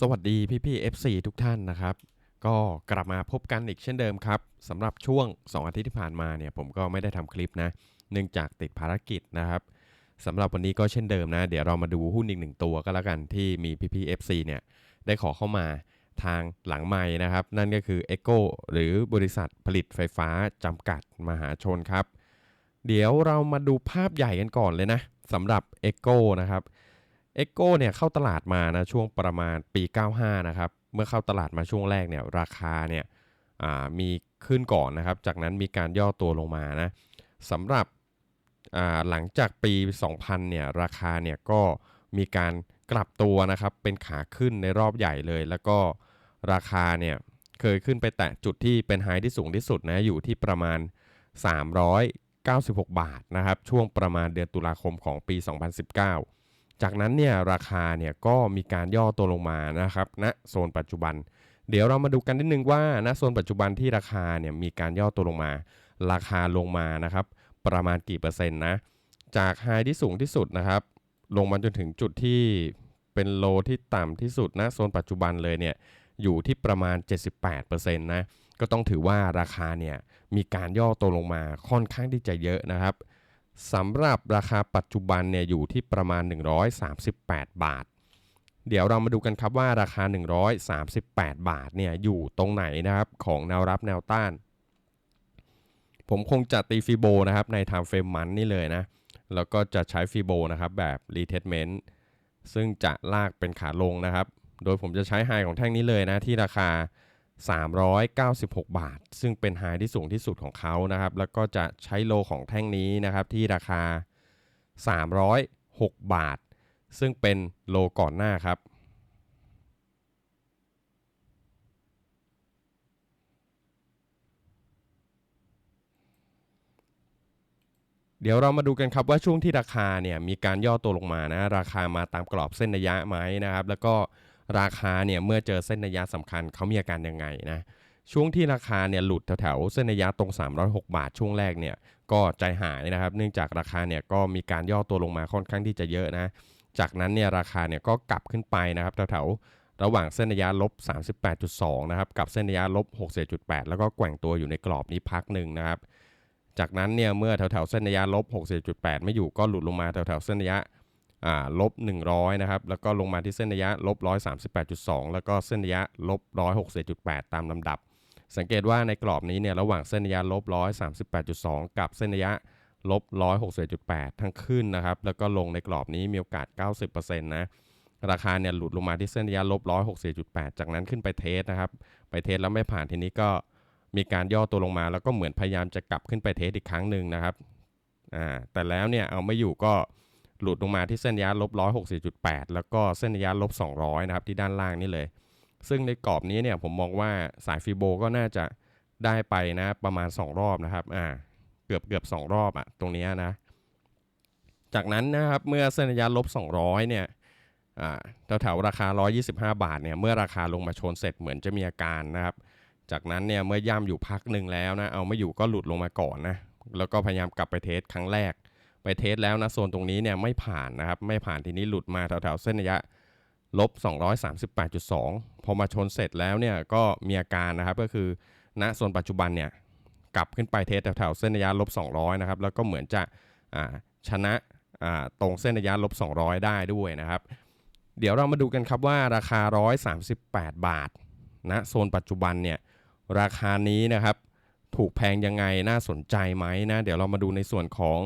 สวัสดีพี่พี่ FC ทุกท่านนะครับ ก็กลับมาพบกันอีกเช่นเดิมครับสำหรับช่วง 2 อาทิตย์ที่ผ่านมาเนี่ยผมก็ไม่ได้ทำคลิปนะ เนื่องจากติดภารกิจนะครับสำหรับวันนี้ก็เช่นเดิมนะ เดี๋ยวเรามาดูหุ้นอีกหนึ่งตัวก็แล้วกันที่มีพี่พี่ FC เนี่ยได้ขอเข้ามาทางหลังไม้นะครับ นั่นก็คือ e c o หรือบริษัทผลิตไฟฟ้าจำกัดมหาชนครับ เดี๋ยวเรามาดูภาพใหญ่กันก่อนเลยนะสำหรับ e c o นะครับ เอ็กโกเนี่ยเข้าตลาดมานะช่วงประมาณปี 95 นะครับ เมื่อเข้าตลาดมาช่วงแรกเนี่ยราคาเนี่ยมีขึ้นก่อนนะครับ จากนั้นมีการย่อตัวลงมานะสำหรับหลังจากปี 2000 เนี่ยราคาเนี่ยก็มีการกลับตัวนะครับเป็นขาขึ้นในรอบใหญ่เลย แล้วก็ราคาเนี่ยเคยขึ้นไปแตะจุดที่เป็นไฮที่สูงที่สุดนะอยู่ที่ประมาณ 396 บาทนะครับช่วงประมาณเดือนตุลาคมของปี 2019 จากนั้นเนี่ยราคาเนี่ยก็มีการย่อตัวลงมานะครับณโซนปัจจุบัน เดี๋ยวเรามาดูกันนิดนึงว่าณโซนปัจจุบันที่ราคาเนี่ยมีการย่อตัวลงมา ราคาลงมานะครับประมาณกี่เปอร์เซ็นต์นะจากไฮที่สูงที่สุดนะครับลงมาจนถึงจุดที่เป็นโลที่ต่ำที่สุดณโซนปัจจุบันเลยเนี่ยอยู่ที่ประมาณ 78%นะก็ต้องถือว่าราคาเนี่ยมีการย่อตัวลงมาค่อนข้างที่จะเยอะนะครับ สำหรับราคาปัจจุบันเนี่ยอยู่ที่ประมาณ 138 บาท เดี๋ยวเรามาดูกันครับว่าราคา 138 บาทเนี่ยอยู่ตรงไหนนะครับของแนวรับแนวต้าน ผมคงจะตีฟิโบนะครับใน time frame มันนี่เลยนะ แล้วก็จะใช้ฟิโบนะครับแบบ retestment ซึ่งจะลากเป็นขาลงนะครับ โดยผมจะใช้ไฮของแท่งนี้เลยนะที่ราคา 396 บาท ซึ่งเป็นไฮที่สูงที่สุดของเขานะครับ แล้วก็จะใช้โลของแท่งนี้นะครับที่ราคา 306 บาท ซึ่งเป็นโลก่อนหน้าครับ เดี๋ยวเรามาดูกันครับว่าช่วงที่ราคาเนี่ยมีการย่อตัวลงมานะ ราคามาตามกรอบเส้นระยะไหมนะครับ แล้วก็ ราคาเนี่ยเมื่อเจอเส้นระยะสำคัญเขามีอาการยังไงนะช่วงที่ราคาเนี่ยหลุดแถวๆเส้นระยะตรง 306 บาทช่วงแรกเนี่ยก็ใจหายนะครับ เนื่องจากราคาเนี่ยก็มีการย่อตัวลงมาค่อนข้างที่จะเยอะนะ จากนั้นเนี่ยราคาเนี่ยก็กลับขึ้นไปนะครับแถวๆระหว่างเส้นระยะลบ 38.2 นะครับกับเส้นระยะลบ67.8 แล้วก็แกว่งตัวอยู่ในกรอบนี้พักหนึ่งนะครับ จากนั้นเนี่ยเมื่อแถวๆเส้นระยะลบ60.8ไม่อยู่ก็หลุดลงมาแถวๆเส้นระยะ ลบ 100 นะครับ แล้วก็ลงมาที่เส้นระยะลบ 138.2 แล้วก็เส้นระยะลบ 160.8ตามลำดับ สังเกตว่าในกรอบนี้เนี่ยระหว่างเส้นระยะลบ 138.2 กับเส้นระยะลบ 160.8ทั้งขึ้นนะครับ แล้วก็ลงในกรอบนี้มีโอกาส 90%นะ ราคาเนี่ยหลุดลงมาที่เส้นระยะลบ 160.8จากนั้นขึ้นไปเทสนะครับ ไปเทสแล้วไม่ผ่านทีนี้ก็มีการย่อตัวลงมา แล้วก็เหมือนพยายามจะกลับขึ้นไปเทสอีกครั้งหนึ่งนะครับ อ่า แต่แล้วเนี่ยเอาไม่อยู่ก็ หลุดลงมาที่เส้นระยะลบ160.8 แล้วก็เส้นระยะลบ 200 นะครับ ที่ด้านล่างนี่เลย ซึ่งในกรอบนี้เนี่ยผมมองว่าสายฟิโบก็น่าจะได้ไปนะประมาณ 2 รอบนะครับอ่าเกือบเกือบ2 รอบอะตรงนี้นะ จากนั้นนะครับเมื่อเส้นระยะลบ 200 เนี่ยอ่าแถวๆราคา 125 บาทเนี่ยเมื่อราคาลงมาชนเสร็จเหมือนจะมีอาการนะครับจากนั้นเนี่ยเมื่อย่ำอยู่พักหนึ่งแล้วนะเอาไม่อยู่ก็หลุดลงมาก่อนนะแล้วก็พยายามกลับไปเทสครั้งแรก ไปเทสแล้วนะโซนตรงนี้เนี่ยไม่ผ่านนะครับ ไม่ผ่านทีนี้หลุดมาแถวๆเส้นระยะลบ238.2 พอมาชนเสร็จแล้วเนี่ยก็มีอาการนะครับก็คือณโซนปัจจุบันเนี่ยกลับขึ้นไปเทสแถวๆเส้นระยะลบ200นะครับแล้วก็เหมือนจะชนะตรงเส้นระยะลบ200 ได้ด้วยนะครับ เดี๋ยวเรามาดูกันครับว่าราคา 138 บาทณโซนปัจจุบันเนี่ยราคานี้นะครับถูกแพงยังไงน่าสนใจไหมนะเดี๋ยวเรามาดูในส่วนของ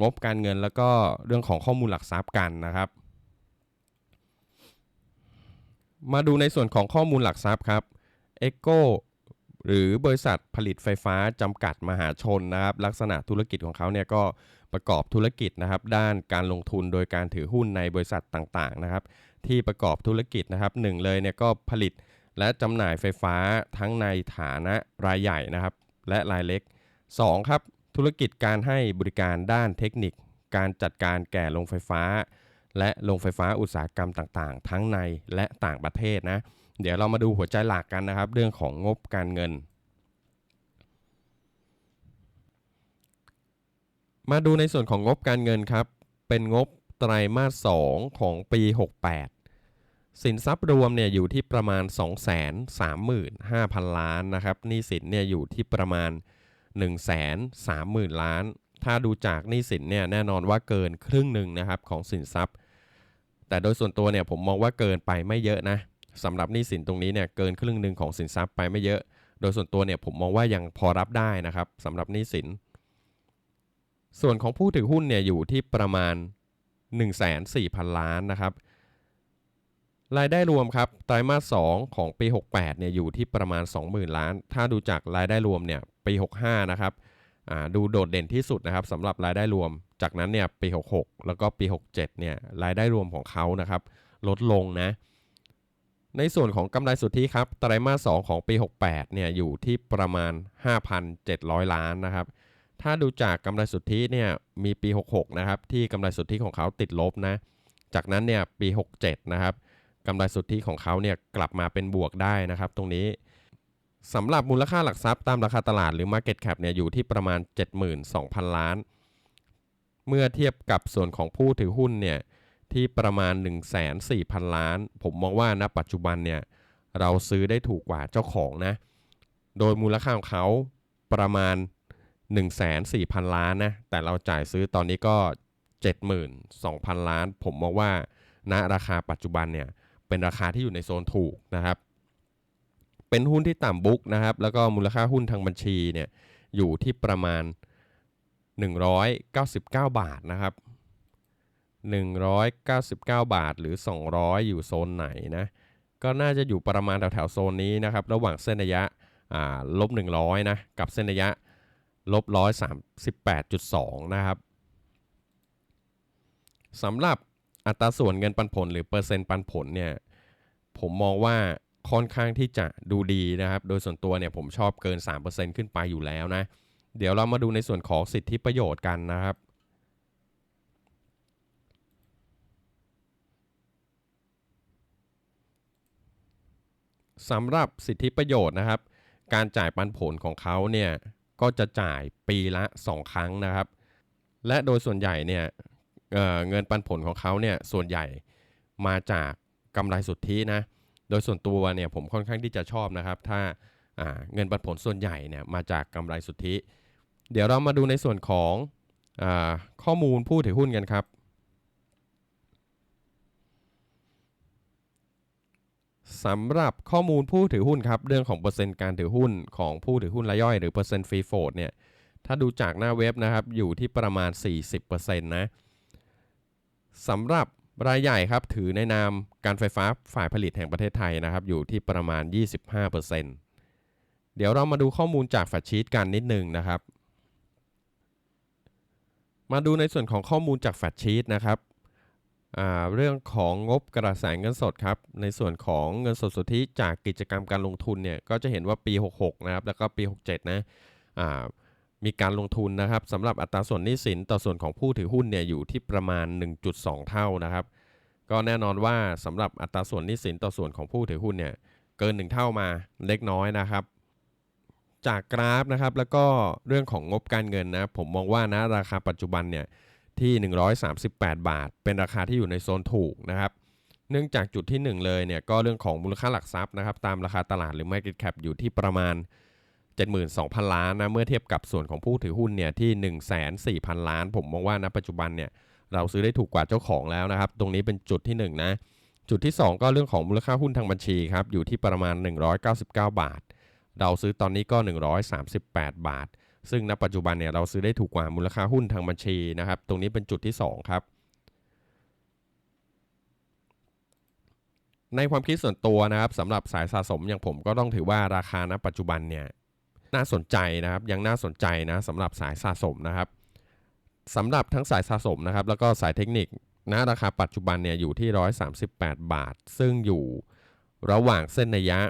งบการเงินแล้วก็เรื่องของข้อมูลหลักทรัพย์กันนะครับ มาดูในส่วนของข้อมูลหลักทรัพย์ครับ e c o หรือบริษัทผลิตไฟฟ้าจำกัดมหาชนนะครับ ลักษณะธุรกิจของเขาเนี่ยก็ประกอบธุรกิจนะครับ ด้านการลงทุนโดยการถือหุ้นในบริษัทต่างๆนะครับ ที่ประกอบธุรกิจนะครับหนึ่งเลยเนี่ยก็ผลิตและจำหน่ายไฟฟ้าทั้งในฐานะรายใหญ่นะครับ และรายเล็ก 2. ครับ ธุรกิจการให้บริการด้านเทคนิค การจัดการแก่โรงไฟฟ้า และโรงไฟฟ้าอุตสาหกรรมต่างๆ ทั้งในและต่างประเทศนะ เดี๋ยวเรามาดูหัวใจหลักกันนะครับ เรื่องของงบการเงิน มาดูในส่วนของงบการเงินครับ เป็นงบไตรมาส 2 ของปี 68สินทรัพย์รวมเนี่ยอยู่ที่ประมาณ 235,000 ล้านนะครับหนี้สินเนี่ยอยู่ที่ประมาณ 130,000 ล้าน ถ้าดูจากหนี้สินเนี่ยแน่นอนว่าเกินครึ่งหนึ่งนะครับของสินทรัพย์ แต่โดยส่วนตัวเนี่ยผมมองว่าเกินไปไม่เยอะนะสำหรับหนี้สินตรงนี้เนี่ยเกินครึ่งหนึ่งของสินทรัพย์ไปไม่เยอะ โดยส่วนตัวเนี่ยผมมองว่ายังพอรับได้นะครับสำหรับหนี้สิน ส่วนของผู้ถือหุ้นเนี่ยอยู่ที่ประมาณ 1 4 0 0 0 ล้านนะครับรายได้รวมครับไตรมาส2ของปี 68เนี่ยอยู่ที่ประมาณ 20,000 ล้าน ถ้าดูจากรายได้รวมเนี่ย ปี 65 นะครับดูโดดเด่นที่สุดนะครับสำหรับรายได้รวม จากนั้นเนี่ยปี 66 แล้วก็ปี 67 เนี่ยรายได้รวมของเขานะครับลดลงนะ ในส่วนของกำไรสุทธิครับไตรมาส 2 ของปี 68 เนี่ยอยู่ที่ประมาณ 5,700 ล้านนะครับ ถ้าดูจากกำไรสุทธิเนี่ยมีปี 66 นะครับที่กำไรสุทธิของเขาติดลบนะ จากนั้นเนี่ยปี 67 นะครับกำไรสุทธิของเขาเนี่ยกลับมาเป็นบวกได้นะครับ ตรงนี้ สำหรับมูลค่าหลักทรัพย์ตามราคาตลาดหรือ Market Cap เนี่ยอยู่ที่ประมาณ 72,000 ล้าน เมื่อเทียบกับส่วนของผู้ถือหุ้นเนี่ยที่ประมาณ1,400,000 ล้าน ผมมองว่าณปัจจุบันเนี่ยเราซื้อได้ถูกกว่าเจ้าของนะ โดยมูลค่าของเขาประมาณ1,400,000 ล้านนะ แต่เราจ่ายซื้อตอนนี้ก็ 72,000 ล้าน ผมมองว่าณราคาปัจจุบันเนี่ยเป็นราคาที่อยู่ในโซนถูกนะครับ เป็นหุ้นที่ต่ำบุ๊กนะครับ แล้วก็มูลค่าหุ้นทางบัญชีเนี่ยอยู่ที่ประมาณ 199 บาทนะครับ 199 บาทหรือ 200 อยู่โซนไหนนะก็น่าจะอยู่ประมาณแถวๆโซนนี้นะครับ ระหว่างเส้นระยะลบ100นะกับเส้นระยะลบ138.2นะครับสำหรับอัตราส่วนเงินปันผลหรือเปอร์เซ็นต์ปันผลเนี่ยผมมองว่า ค่อนข้างที่จะดูดีนะครับ โดยส่วนตัวเนี่ยผมชอบเกิน 3%ขึ้นไปอยู่แล้วนะ เดี๋ยวเรามาดูในส่วนของสิทธิประโยชน์กันนะครับ สำหรับสิทธิประโยชน์นะครับ การจ่ายปันผลของเขาเนี่ยก็จะจ่ายปีละ 2 ครั้งนะครับ และโดยส่วนใหญ่เนี่ยเเงินปันผลของเขาเนี่ยส่วนใหญ่มาจากกำไรสุทธินะ โดยส่วนตัวเนี่ยผมค่อนข้างที่จะชอบนะครับ ถ้าเงินปันผลส่วนใหญ่เนี่ยมาจากกำไรสุทธิ เดี๋ยวเรามาดูในส่วนของอข้อมูลผู้ถือหุ้นกันครับ สำหรับข้อมูลผู้ถือหุ้นครับ เรื่องของเปอร์เซ็นต์การถือหุ้นของผู้ถือหุ้นรายย่อยหรือเปอร์เซ็นต์ฟรีโฟดเนี่ยถ้าดูจากหน้าเว็บนะครับอยู่ที่ประมาณ 40%นะสำหรับ รายใหญ่ครับถือในนามการไฟฟ้าฝ่ายผลิตแห่งประเทศไทยนะครับ อยู่ที่ประมาณ 25%เดี๋ยวเรามาดูข้อมูลจากแฟชชีตกันนิดนึงนะครับ มาดูในส่วนของข้อมูลจากแฟชชีตนะครับเรื่องของงบกระแสเงินสดครับ ในส่วนของเงินสดสุทธิจากกิจกรรมการลงทุนเนี่ยก็จะเห็นว่าปี 66 นะครับ แล้วก็ปี 67 นะ มีการลงทุนนะครับสำหรับอัตราส่วนหนี้สินต่อส่วนของผู้ถือหุ้นเนี่ยอยู่ที่ประมาณ 1.2 เท่านะครับ ก็แน่นอนว่าสำหรับอัตราส่วนหนี้สินต่อส่วนของผู้ถือหุ้นเนี่ยเกิน 1 เท่ามาเล็กน้อยนะครับ จากกราฟนะครับแล้วก็เรื่องของงบการเงินนะผมมองว่านะราคาปัจจุบันเนี่ยที่ 138 บาท เป็นราคาที่อยู่ในโซนถูกนะครับเนื่องจากจุดที่ 1 เลยเนี่ยก็เรื่องของมูลค่าหลักทรัพย์นะครับตามราคาตลาดหรือ Market Cap อยู่ที่ประมาณ 72,000 ล้านนะเมื่อเทียบกับส่วนของผู้ถือหุ้นเนี่ยที่ 104,000 ล้าน ผมมองว่าณปัจจุบันเนี่ยเราซื้อได้ถูกกว่าเจ้าของแล้วนะครับ ตรงนี้เป็นจุดที่ 1 นะ จุดที่ 2 ก็เรื่องของมูลค่าหุ้นทางบัญชีครับอยู่ที่ประมาณ 199 บาท เราซื้อตอนนี้ก็ 138 บาท ซึ่งณปัจจุบันเนี่ยเราซื้อได้ถูกกว่ามูลค่าหุ้นทางบัญชีนะครับ ตรงนี้เป็นจุดที่ 2 ครับในความคิดส่วนตัวนะครับสำหรับสายสะสมอย่างผมก็ต้องถือว่าราคาณปัจจุบันเนี่ย น่าสนใจนะครับ ยังน่าสนใจนะสำหรับสายสะสมนะครับสำหรับทั้งสายสะสมนะครับ แล้วก็สายเทคนิคณราคาปัจจุบันเนี่ยอยู่ที่ 138 บาท ซึ่งอยู่ระหว่างเส้นระยะ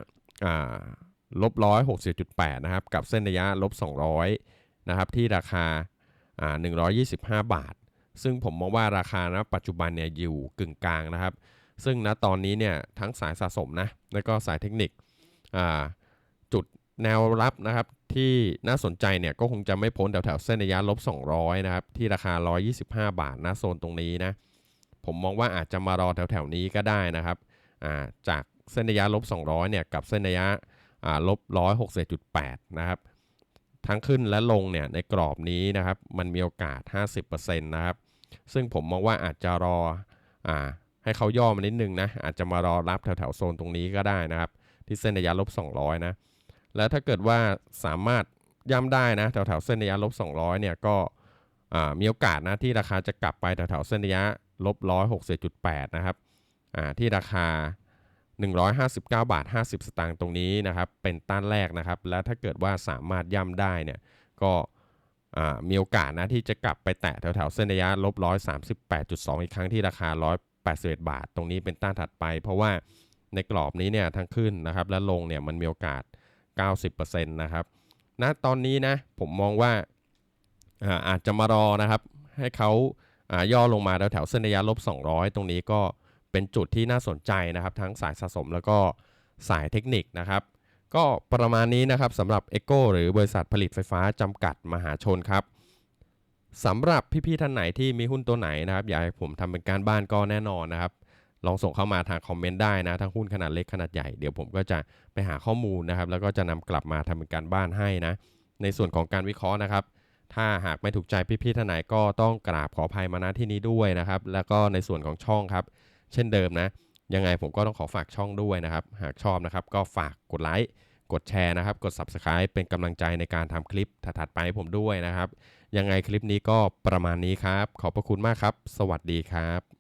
ลบร้อยหกสิบจุดแปดนะครับ กับเส้นระยะลบสองร้อยนะครับ ที่ราคาหนึ่งร้อยยี่สิบห้าบาท ซึ่งผมมองว่าราคาณปัจจุบันเนี่ยอยู่กึ่งกลางนะครับ ซึ่งณตอนนี้เนี่ยทั้งสายสะสมนะแล้วก็สายเทคนิคจุด แนวรับนะครับที่น่าสนใจเนี่ยก็คงจะไม่พ้นแถวๆเส้นระยะลบ 200 นะครับ ที่ราคา 125 บาทนะโซนตรงนี้นะ ผมมองว่าอาจจะมารอแถวๆนี้ก็ได้นะครับาจากเส้นระยะลบ 200 เนี่ยกับเส้นระยะอ่าลบ 160.8 นะครับ ทั้งขึ้นและลงเนี่ยในกรอบนี้นะครับ มันมีโอกาส 50%นะครับ ซึ่งผมมองว่าอาจจะรออให้เขาย่อมานิดนึงนะอาจจะมารอรับแถวๆโซนตรงนี้ก็ได้นะครับ ที่เส้นระยะลบ 200 นะ แล้วถ้าเกิดว่าสามารถย่ำได้นะแถวๆเส้นระยะลบ200เนี่ยก็มีโอกาสนะที่ราคาจะกลับไปแถวๆเส้นระยะลบ160.8นะครับอ่าที่ราคา 159 บาท 50 สตางค์ตรงนี้นะครับเป็นต้านแรกนะครับ และถ้าเกิดว่าสามารถย่ำได้เนี่ยก็มีโอกาสนะที่จะกลับไปแตะแถวๆเส้นระยะลบ138.2 อีกครั้งที่ราคา 181 บาท ตรงนี้เป็นต้านถัดไป เพราะว่าในกรอบนี้เนี่ยทั้งขึ้นนะครับและลงเนี่ยมันมีโอกาส 90%นะครับณตอนนี้นะผมมองว่าอาอาจจะมารอนะครับ ให้เขาาย่อลงมาแถวเส้นระยะลบ 200 ตรงนี้ก็เป็นจุดที่น่าสนใจนะครับ ทั้งสายสะสมแล้วก็สายเทคนิคนะครับ ก็ประมาณนี้นะครับสำหรับ e c o หรือบริษัทผลิตไฟฟ้าจำกัดมหาชนครับสำหรับพี่ๆท่านไหนที่มีหุ้นตัวไหนนะครับ อยากให้ผมทำเป็นการบ้านก็แน่นอนนะครับ ลองส่งเข้ามาทางคอมเมนต์ได้นะทั้งหุ้นขนาดเล็กขนาดใหญ่เดี๋ยวผมก็จะไปหาข้อมูลนะครับ แล้วก็จะนำกลับมาทำเป็นการบ้านให้นะ ในส่วนของการวิเคราะห์นะครับ ถ้าหากไม่ถูกใจพี่ๆท่านไหนก็ต้องกราบขออภัยมาณที่นี้ด้วยนะครับ แล้วก็ในส่วนของช่องครับ เช่นเดิมนะ ยังไงผมก็ต้องขอฝากช่องด้วยนะครับ หากชอบนะครับ ก็ฝากกดไลค์กดแชร์นะครับ กด Subscribe เป็นกำลังใจในการทำคลิปถัดๆไปให้ผมด้วยนะครับ ยังไงคลิปนี้ก็ประมาณนี้ครับ ขอบพระคุณมากครับ สวัสดีครับ